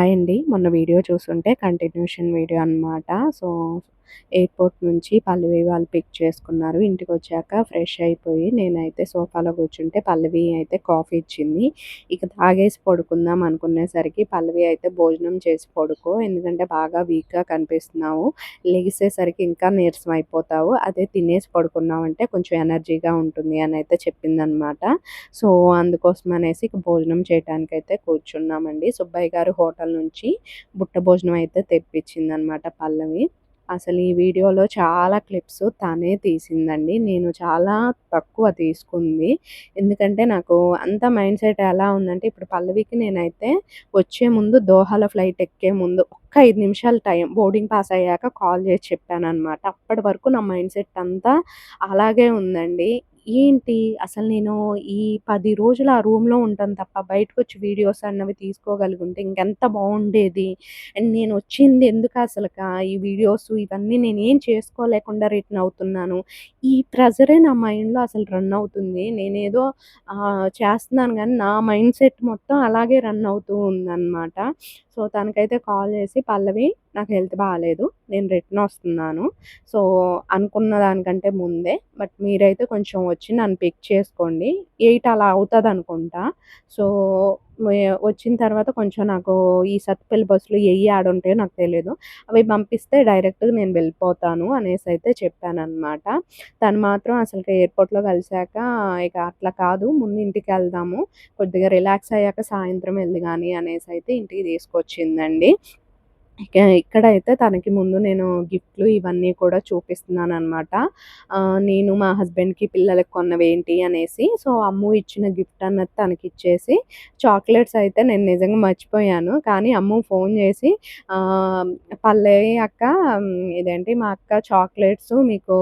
Hi అండి మొన్న video చూస్తుంటే కంటిన్యూషన్ వీడియో అనమాట సో ఎయిర్పోర్ట్ నుంచి పల్లవి వాళ్ళు పిక్ చేసుకున్నారు. ఇంటికి వచ్చాక ఫ్రెష్ అయిపోయి నేనైతే సోఫాలో కూర్చుంటే పల్లవి అయితే కాఫీ ఇచ్చింది. ఇక తాగేసి పడుకుందాం అనుకునేసరికి పల్లవి అయితే భోజనం చేసి పడుకో ఎందుకంటే బాగా వీక్గా కనిపిస్తున్నావు. లెగిసేసరికి ఇంకా నీరసం అయిపోతావు. అదే తినేసి పడుకున్నామంటే కొంచెం ఎనర్జీగా ఉంటుంది అని అయితే చెప్పిందనమాట. సో అందుకోసం అనేసి ఇక భోజనం చేయడానికి అయితే కూర్చున్నామండి. సుబ్బయ్య గారు హోటల్ నుంచి బుట్ట భోజనం అయితే తెప్పించింది అనమాట పల్లవి. అసలు ఈ వీడియోలో చాలా క్లిప్స్ తనే తీసిందండి. నేను చాలా తక్కువ తీసుకుంది. ఎందుకంటే నాకు అంత మైండ్ సెట్ ఎలా ఉందంటే ఇప్పుడు పల్లవికి నేనైతే వచ్చే ముందు దోహాల ఫ్లైట్ ఎక్కే ముందు ఒక్క ఐదు నిమిషాల టైం బోర్డింగ్ పాస్ అయ్యాక కాల్ చేసి చెప్పాను అనమాట అప్పటి వరకు నా మైండ్ సెట్ అంతా అలాగే ఉందండి. ఏంటి అసలు నేను ఈ పది రోజులు ఆ రూమ్‌లో ఉంటాను తప్ప బయటకొచ్చి వీడియోస్ అన్నవి తీసుకోగలుగుంటే ఇంకెంత బాగుండేది అండ్ నేను వచ్చింది ఎందుకు అసలుగా ఈ వీడియోస్ ఇవన్నీ నేనేం చేసుకోలేకుండా రిటర్న్ అవుతున్నాను. ఈ ప్రెజరే నా మైండ్‌లో అసలు రన్ అవుతుంది. నేనేదో చేస్తున్నాను కానీ నా మైండ్ సెట్ మొత్తం అలాగే రన్ అవుతూ ఉందన్నమాట. సో, తనకైతే కాల్ చేసి పల్లవి నాకు హెల్త్ బాగాలేదు నేను రిటర్న్ వస్తున్నాను. సో, అనుకున్న దానికంటే ముందే బట్ మీరైతే కొంచెం వచ్చి నన్ను పిక్ చేసుకోండి. ఎయిట్ అలా అవుతుంది అనుకుంటా సో, వచ్చిన తర్వాత కొంచెం నాకు ఈ సత్పల్లి బస్సులు ఎయ్యి ఆడుంటాయో నాకు తెలియదు అవి పంపిస్తే డైరెక్ట్‌గా నేను వెళ్ళిపోతాను అనేసి అయితే చెప్పానమాట తను మాత్రం అసలు ఎయిర్‌పోర్ట్‌లో కలిసాక ఇక అట్లా కాదు ముందు ఇంటికి వెళ్దాము కొద్దిగా రిలాక్స్ అయ్యాక సాయంత్రం వెళ్ళి కానీ అనేసి అయితే ఇంటికి తీసుకొచ్చిందండి. ఇక్కడైతే తనకి ముందు నేను గిఫ్ట్లు ఇవన్నీ కూడా చూపిస్తున్నాను అనమాట నేను మా హస్బెండ్‌కి పిల్లలకి కొన్నవేంటి అనేసి. సో, అమ్ము ఇచ్చిన గిఫ్ట్ అన్నది తనకిచ్చేసి చాక్లెట్స్ అయితే నేను నిజంగా మర్చిపోయాను. కానీ అమ్ము ఫోన్ చేసి పల్లె అక్క ఇదేంటి మా అక్క చాక్లెట్స్ మీకు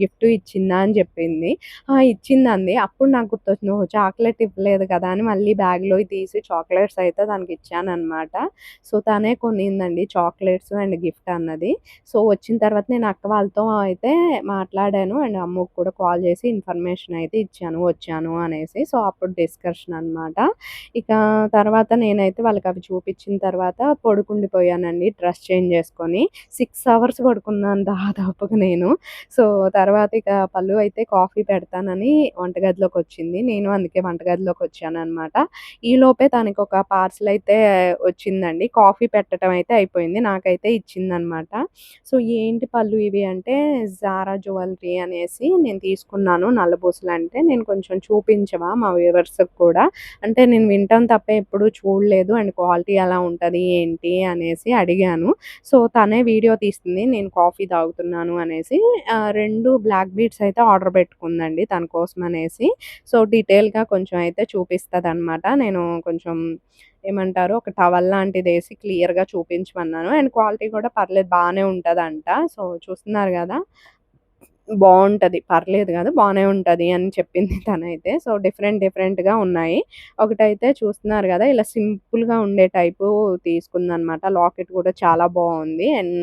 గిఫ్ట్ ఇచ్చిందా?" అని చెప్పింది. ఇచ్చిందండి అప్పుడు నాకు గుర్తొచ్చింది. ఓ చాక్లెట్ ఇవ్వలేదు కదా! అని మళ్ళీ బ్యాగ్లో తీసి చాక్లెట్స్ అయితే తనకి ఇచ్చానమాట సో, తనే కొనిందండి చాక్లెట్స్ అండ్ గిఫ్ట్ అన్నది. సో, వచ్చిన తర్వాత నేను అక్క వాళ్ళతో అయితే మాట్లాడాను అండ్ అమ్మకు కూడా కాల్ చేసి ఇన్ఫర్మేషన్ అయితే ఇచ్చాను వచ్చాను అనేసి. సో, అప్పుడు డిస్కషన్ అనమాట. ఇక తర్వాత నేనైతే వాళ్ళకి అవి చూపించిన తర్వాత పడుకుండిపోయానండి డ్రెస్ చేంజ్ చేసుకొని. సిక్స్ అవర్స్ పడుకున్నాను దాదాపుగా నేను. సో, తర్వాత ఇక పళ్ళు అయితే కాఫీ పెడతానని వంటగదిలోకొచ్చింది. నేను అందుకే వంటగదిలోకి వచ్చాననమాట. ఈలోపే తనకి ఒక పార్సెల్ అయితే వచ్చిందండి. కాఫీ పెట్టడం అయితే అయిపోయింది. నాకైతే ఇచ్చిందనమాట. సో, ఏంటి పళ్ళు ఇవి అంటే జారా జ్యువెలరీ అనేసి నేను తీసుకున్నాను నల్లబూసలు అంటే నేను కొంచెం చూపించవా మా వ్యూవర్స్‌కి కూడా అంటే నేను వింటాం తప్ప ఎప్పుడూ చూడలేదు అండ్ క్వాలిటీ ఎలా ఉంటుంది ఏంటి అనేసి అడిగాను. సో, తనే వీడియో తీస్తుంది. నేను కాఫీ తాగుతున్నాను అనేసి రెండు బ్లాక్ బీట్స్ అయితే ఆర్డర్ పెట్టుకుందండి తన కోసం అనేసి. సో, డీటెయిల్‌గా కొంచెం అయితే చూపిస్తుంది అనమాట నేను కొంచెం ఏమంటారు ఒక టవల్ లాంటిది వేసి క్లియర్‌గా చూపించమన్నాను. అండ్ క్వాలిటీ కూడా పర్లేదు బాగానే ఉంటుందంట సో, చూస్తున్నారు కదా బాగుంటుంది పర్లేదు కాదు బాగానే ఉంటుంది అని చెప్పింది తనైతే. సో, డిఫరెంట్ డిఫరెంట్‌గా ఉన్నాయి. ఒకటైతే చూస్తున్నారు కదా ఇలా సింపుల్‌గా ఉండే టైపు తీసుకుందనమాట. లాకెట్ కూడా చాలా బాగుంది అండ్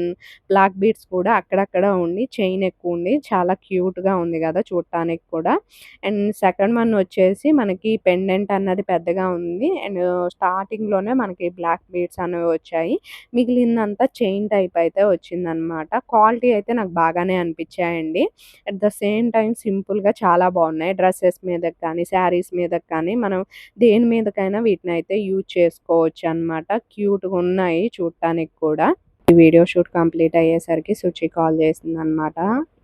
బ్లాక్ బీడ్స్ కూడా అక్కడక్కడ ఉండి చైన్ ఎక్కువ ఉంది చాలా క్యూట్‌గా ఉంది కదా చూడటానికి కూడా. అండ్ సెకండ్ వన్ వచ్చేసి మనకి పెండెంట్ అన్నది పెద్దగా ఉంది. అండ్ స్టార్టింగ్‌లోనే మనకి బ్లాక్ బీడ్స్ అనేవి వచ్చాయి. మిగిలిందంతా చైన్ టైప్ అయితే వచ్చిందనమాట. క్వాలిటీ అయితే నాకు బాగానే అనిపించాయండి. అట్ ద సేమ్ టైం సింపుల్‌గా చాలా బాగున్నాయి డ్రెస్సెస్ మీద కానీ, శారీస్ మీదకి కానీ మనం దేని మీదకైనా వీటిని అయితే యూజ్ చేసుకోవచ్చనమాట. క్యూట్‌గా ఉన్నాయి చూడటానికి కూడా. ఈ వీడియో షూట్ కంప్లీట్ అయ్యేసరికి సుచి కాల్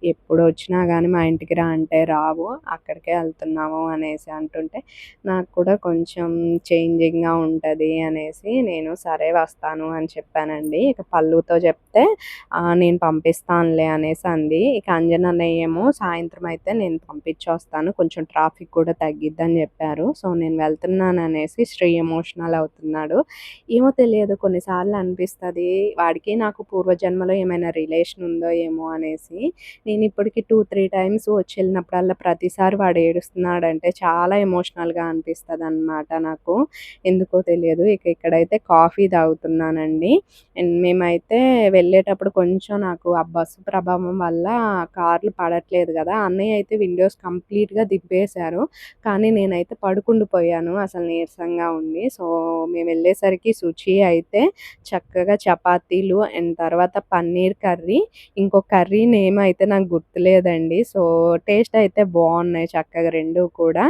ఎప్పుడు వచ్చినా కానీ మా ఇంటికి రా అంటే రావు. అక్కడికే వెళ్తున్నాము అనేసి అంటుంటే నాకు కూడా కొంచెం చేంజింగ్‌గా ఉంటుంది అనేసి నేను సరే వస్తాను అని చెప్పానండి. ఇక పళ్ళుతో చెప్తే నేను పంపిస్తానులే అనేసి అంది. ఇక అంజన సాయంత్రం అయితే నేను పంపించొస్తాను. కొంచెం ట్రాఫిక్ కూడా తగ్గిద్దని చెప్పారు. సో, నేను వెళ్తున్నాను అనేసి శ్రీ ఎమోషనల్ అవుతున్నాడు. ఏమో తెలియదు కొన్నిసార్లు అనిపిస్తుంది వాడికి నాకు పూర్వజన్మలో ఏమైనా రిలేషన్ ఉందో ఏమో అనేసి. నేను ఇప్పటికి టూ త్రీ టైమ్స్ వచ్చి వెళ్ళినప్పుడల్లా ప్రతిసారి వాడు ఏడుస్తున్నాడంటే చాలా ఎమోషనల్గా అనిపిస్తుంది అనమాట నాకు. ఎందుకో తెలియదు. ఇక ఇక్కడైతే కాఫీ తాగుతున్నానండి. అండ్ మేమైతే వెళ్ళేటప్పుడు కొంచెం నాకు ఆ బస్సు ప్రభావం వల్ల కార్లు పడట్లేదు కదా. అన్నయ్య అయితే విండోస్ కంప్లీట్గా దింపేశారు. కానీ నేనైతే పడుకుండిపోయాను అసలు నీరసంగా ఉండి. సో మేము వెళ్ళేసరికి శుచి అయితే చక్కగా చపాతీలు అండ్ తర్వాత పన్నీర్ కర్రీ ఇంకో కర్రీ నేమ్ అయితే నాకు గుర్తులేదండి. సో టేస్ట్ అయితే బాగున్నాయి చక్కగా రెండు కూడా.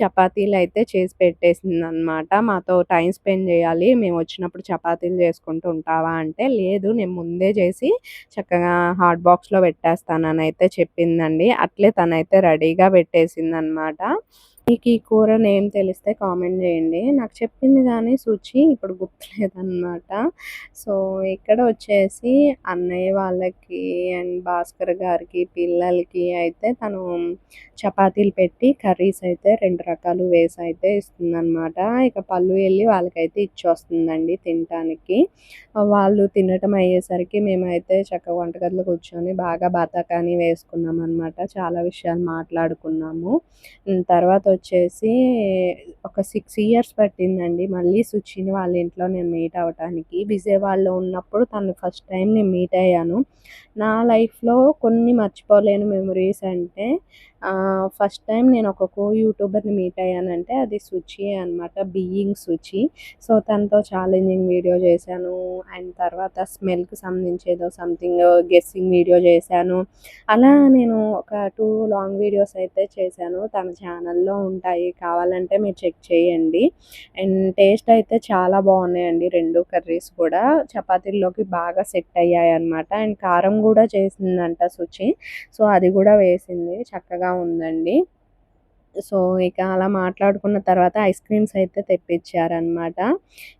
చపాతీలు అయితే చేసి పెట్టేసింది అనమాట మాతో టైం స్పెండ్ చేయాలి. మేము వచ్చినప్పుడు చపాతీలు చేసుకుంటూ ఉంటావా అంటే లేదు నేను ముందే చేసి చక్కగా హాట్ బాక్స్లో పెట్టేస్తానని అయితే చెప్పిందండి. అట్లే తనైతే రెడీగా పెట్టేసింది అనమాట మీకు ఈ కూర నేమ్ తెలిస్తే కామెంట్ చేయండి. నాకు చెప్పింది కానీ సూచి ఇప్పుడు గుర్తులేదన్నమాట. సో ఇక్కడ వచ్చేసి అన్నయ్య వాళ్ళకి అండ్ భాస్కర్ గారికి పిల్లలకి అయితే తను చపాతీలు పెట్టి కర్రీస్ అయితే రెండు రకాలు వేసి అయితే ఇస్తుందన్నమాట. ఇక పళ్ళు వెళ్ళి వాళ్ళకైతే ఇచ్చొస్తుందండి తినటానికి. వాళ్ళు తినటం అయ్యేసరికి మేమైతే చక్క వంటగదిలో కూర్చొని బాగా బతాకాని వేసుకున్నాం అనమాట చాలా విషయాలు మాట్లాడుకున్నాము. తర్వాత వచ్చేసి ఒక సిక్స్ ఇయర్స్ పట్టిందండి. మళ్ళీ సుచిని వాళ్ళ ఇంట్లో నేను మీట్ అవ్వటానికి విజయవాడలో ఉన్నప్పుడు తను ఫస్ట్ టైం నేను మీట్ అయ్యాను. నా లైఫ్లో కొన్ని మర్చిపోలేని మెమరీస్ అంటే ఫస్ట్ టైం నేను ఒక కో యూట్యూబర్ని మీట్ అయ్యానంటే అది సుచి అనమాట బీయింగ్ సుచి. సో తనతో ఛాలెంజింగ్ వీడియో చేశాను. అండ్ తర్వాత స్మెల్కి సంబంధించి ఏదో సంథింగ్ గెస్సింగ్ వీడియో చేశాను. అలా నేను ఒక టూ లాంగ్ వీడియోస్ అయితే చేశాను. తన ఛానల్లో ఉంటాయి. కావాలంటే మీరు చెక్ చేయండి. అండ్ టేస్ట్ అయితే చాలా బాగున్నాయండి రెండు కర్రీస్ కూడా. చపాతీల్లోకి బాగా సెట్ అయ్యాయి అనమాట అండ్ కారం కూడా చేసిందంట సుచి. సో అది కూడా వేసింది. చక్కగా ఉందండి. సో ఇక అలా మాట్లాడుకున్న తర్వాత ఐస్ క్రీమ్స్ అయితే తెప్పించారనమాట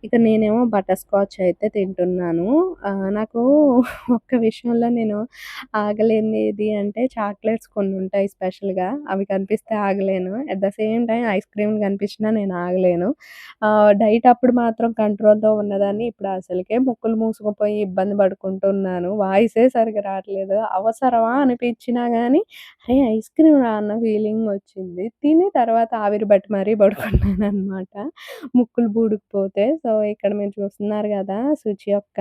ఇక నేనేమో బటర్ స్కాచ్ అయితే తింటున్నాను. నాకు ఒక్క విషయంలో నేను ఆగలేనిది అంటే చాక్లెట్స్ కొన్ని ఉంటాయి స్పెషల్గా. అవి కనిపిస్తే ఆగలేను. At the same time ice cream కనిపించినా నేను ఆగలేను. డైట్ అప్పుడు మాత్రం కంట్రోల్తో ఉన్నదాన్ని ఇప్పుడు అసలుకే ముక్కులు మూసుకుపోయి ఇబ్బంది పడుకుంటున్నాను. వాయిసే సరిగ్గా రావట్లేదు. అవసరమా అనిపించినా కానీ అరే ఐస్ క్రీమ్ రా అన్న ఫీలింగ్ వచ్చింది. తిని తర్వాత ఆవిరి బట్టి మరీ పడుకున్నాను అనమాట ముక్కులు బూడుకుపోతే. సో ఇక్కడ మీరు చూస్తున్నారు కదా శుచి యొక్క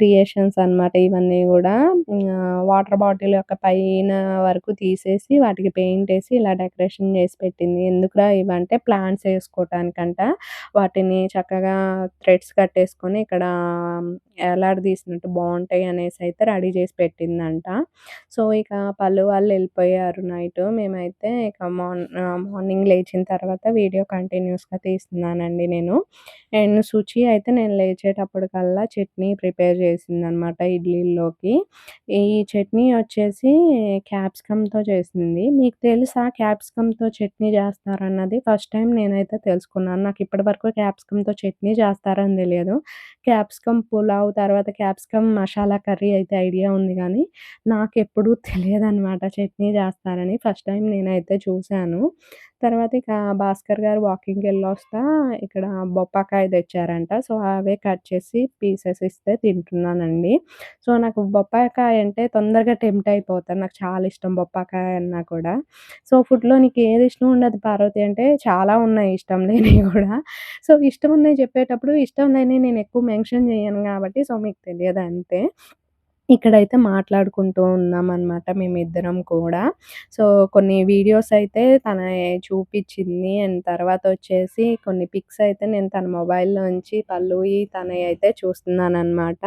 క్రియేషన్స్ అనమాట ఇవన్నీ కూడా. వాటర్ బాటిల్ యొక్క పైన వరకు తీసేసి వాటికి పెయింట్ వేసి ఇలా డెకరేషన్ చేసి పెట్టింది. ఎందుకురా ఇవంటే ప్లాంట్స్ వేసుకోవటానికంట. వాటిని చక్కగా థ్రెడ్స్ కట్టేసుకొని ఇక్కడ తీసినట్టు బాగుంటాయి అనేసి అయితే రెడీ చేసి పెట్టిందంట. సో ఇక పళ్ళు వాళ్ళు వెళ్ళిపోయారు నైట్. మేమైతే ఇక మార్నింగ్ మార్నింగ్ లేచిన తర్వాత వీడియో కంటిన్యూస్గా తీస్తున్నానండి నేను. అండ్ శుచి అయితే నేను లేచేటప్పటికల్లా చట్నీ ప్రిపేర్ చేసి చేసిందనమాట ఇడ్లీల్లోకి. ఈ చట్నీ వచ్చేసి క్యాప్సికమ్తో చేసింది. మీకు తెలుసా క్యాప్సికమ్తో చట్నీ చేస్తారన్నది? ఫస్ట్ టైం నేనైతే తెలుసుకున్నాను. నాకు ఇప్పటివరకు క్యాప్సికమ్తో చట్నీ చేస్తారని తెలియదు. క్యాప్సికమ్ పులావ్ తర్వాత క్యాప్సికమ్ మసాలా కర్రీ అయితే ఐడియా ఉంది కానీ నాకు ఎప్పుడూ తెలియదనమాట చట్నీ చేస్తారని. ఫస్ట్ టైం నేనైతే చూశాను. తర్వాత ఇక భాస్కర్ గారు వాకింగ్కి వెళ్ళొస్తా. ఇక్కడ బొప్పాకాయ తెచ్చారంట. సో అవే కట్ చేసి పీసెస్ ఇస్తే అనుకుంటున్నానండి. సో నాకు బొప్పాయకాయ అంటే తొందరగా టెంప్ట్ అయిపోతాను. నాకు చాలా ఇష్టం బొప్పాకాయ అన్నా కూడా. సో ఫుడ్లో నీకు ఏది ఇష్టం ఉండదు పార్వతి అంటే చాలా ఉన్నాయి ఇష్టం లేనివి కూడా. సో ఇష్టం ఉన్నాయి చెప్పేటప్పుడు ఇష్టం లేని నేను ఎక్కువ మెన్షన్ చేయను కాబట్టి సో మీకు తెలియదు అంతే. ఇక్కడైతే మాట్లాడుకుంటూ ఉన్నామనమాట మేమిద్దరం కూడా. సో, కొన్ని వీడియోస్ అయితే తన చూపించింది అండ్ తర్వాత వచ్చేసి కొన్ని పిక్స్ అయితే నేను తన మొబైల్‌లోంచి పల్లువి తన అయితే చూస్తున్నానమాట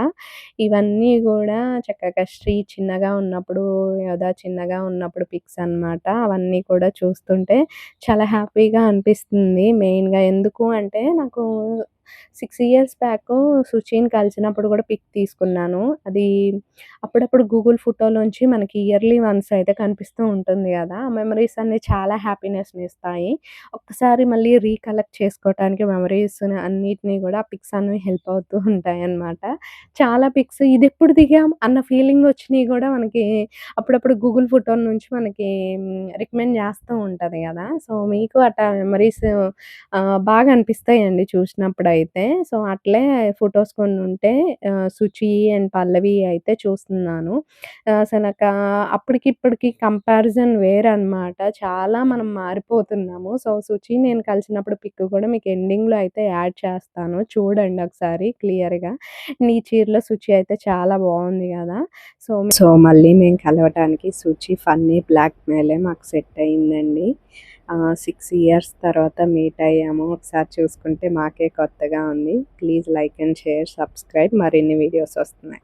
ఇవన్నీ కూడా చక్కగా శ్రీ చిన్నగా ఉన్నప్పుడు, యోధా చిన్నగా ఉన్నప్పుడు పిక్స్ అనమాట. అవన్నీ కూడా చూస్తుంటే చాలా హ్యాపీగా అనిపిస్తుంది మెయిన్‌గా. ఎందుకు అంటే నాకు సిక్స్ ఇయర్స్ బ్యాక్ సుచిని కలిసినప్పుడు కూడా పిక్ తీసుకున్నాను. అది అప్పుడప్పుడు గూగుల్ ఫోటోలోంచి మనకి ఇయర్లీ వన్స్ అయితే కనిపిస్తూ ఉంటుంది కదా! ఆ మెమరీస్ అన్నీ చాలా హ్యాపీనెస్‌ని ఇస్తాయి. ఒక్కసారి మళ్ళీ రీకలెక్ట్ చేసుకోవటానికి మెమరీస్ అన్నిటిని కూడా పిక్స్ అన్ని హెల్ప్ అవుతూ ఉంటాయి అన్నమాట చాలా పిక్స్ ఇది ఎప్పుడు దిగాం అన్న ఫీలింగ్ వచ్చినాయి కూడా మనకి అప్పుడప్పుడు గూగుల్ ఫోటో నుంచి మనకి రికమెండ్ చేస్తూ ఉంటుంది కదా! సో, మీకు అట్లా మెమరీస్ బాగా అనిపిస్తాయండి చూసినప్పుడు అయితే. అయితే సో, అట్లే ఫొటోస్ కొన్ని ఉంటే 'సుచి' అండ్ 'పల్లవి' అయితే చూస్తున్నాను. అసలు అప్పటికి ఇప్పటికి కంపారిజన్ వేరనమాట. చాలా మనం మారిపోతున్నాము. సో, 'సుచి' నేను కలిసినప్పుడు పిక్ కూడా మీకు ఎండింగ్‌లో అయితే యాడ్ చేస్తాను. చూడండి ఒకసారి క్లియర్‌గా. నీ చీరలో శుచి అయితే చాలా బాగుంది కదా సో, సో, మళ్ళీ మేము కలవటానికి 'సుచి' ఫన్నీ బ్లాక్ మేలే మాకు సెట్ అయిందండి. సిక్స్ ఇయర్స్ తర్వాత మీట్ అయ్యాము. ఒకసారి చూసుకుంటే మాకే కొత్తగా ఉంది. Please like and share, subscribe మరిన్ని వీడియోస్ వస్తున్నాయి.